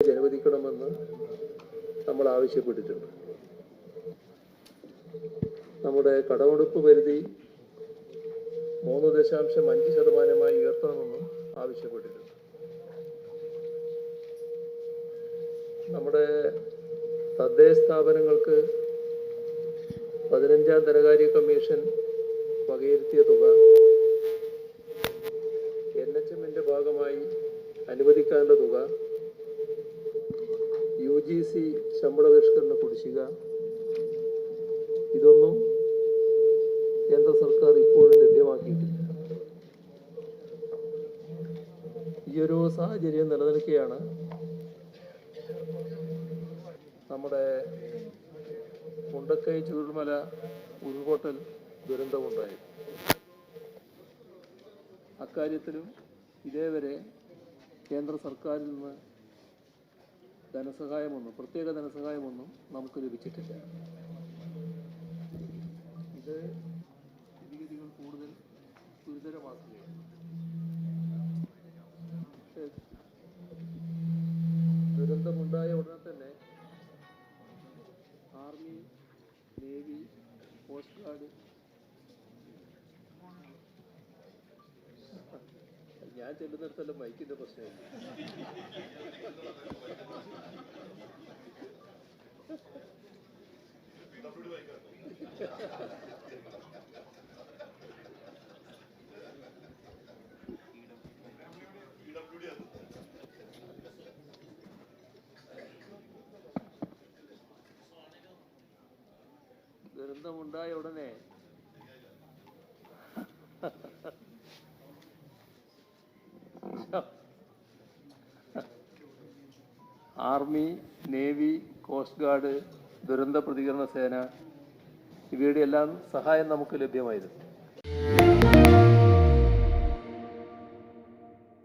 അനുവദിക്കണമെന്ന് നമ്മൾ ആവശ്യപ്പെട്ടിട്ടുണ്ട്. നമ്മുടെ കടമെടുപ്പ് പരിധി മൂന്ന് ദശാംശം അഞ്ച് ശതമാനമായി ഉയർത്തണമെന്നും ആവശ്യപ്പെട്ടിട്ടുണ്ട്. നമ്മുടെ തദ്ദേശ സ്ഥാപനങ്ങൾക്ക് പതിനഞ്ചാം ധനകാര്യ കമ്മീഷൻ വകയിരുത്തിയ തുക ജി സി ശമ്പള പരിഷ്കരണ കുടിശ്ശിക. ഇതൊന്നും കേന്ദ്ര സർക്കാർ ഇപ്പോഴും ലഭ്യമാക്കിയിട്ടില്ല. ഈ ഒരു സാഹചര്യം നിലനിൽക്കുകയാണ്. നമ്മുടെ മുണ്ടക്കൈ ചുരുൾമല ഉരുൾപൊട്ടൽ ദുരന്തമുണ്ടായി. അക്കാര്യത്തിലും ഇതേവരെ കേന്ദ്ര സർക്കാരിൽ നിന്ന് ധനസഹായമൊന്നും പ്രത്യേക ധനസഹായമൊന്നും നമുക്ക് ലഭിച്ചിട്ടില്ല. ഇത് സ്ഥിതിഗതികൾ കൂടുതൽ ഗുരുതരമാക്കുകയാണ്. ദുരന്തമുണ്ടായ ഉടനെ തന്നെ ആർമി നേവി കോസ്റ്റ് ഗാർഡ് ഞാൻ ചെല്ലുന്നിടത്തല്ല മൈക്കിന്റെ പ്രശ്നമില്ല ദുരന്തമുണ്ടായ ഉടനെ. ആർമി നേവി കോസ്റ്റ് ഗാർഡ് ദുരന്ത പ്രതികരണ സേന ഇവയുടെ എല്ലാം സഹായം നമുക്ക് ലഭ്യമായിരുന്നു.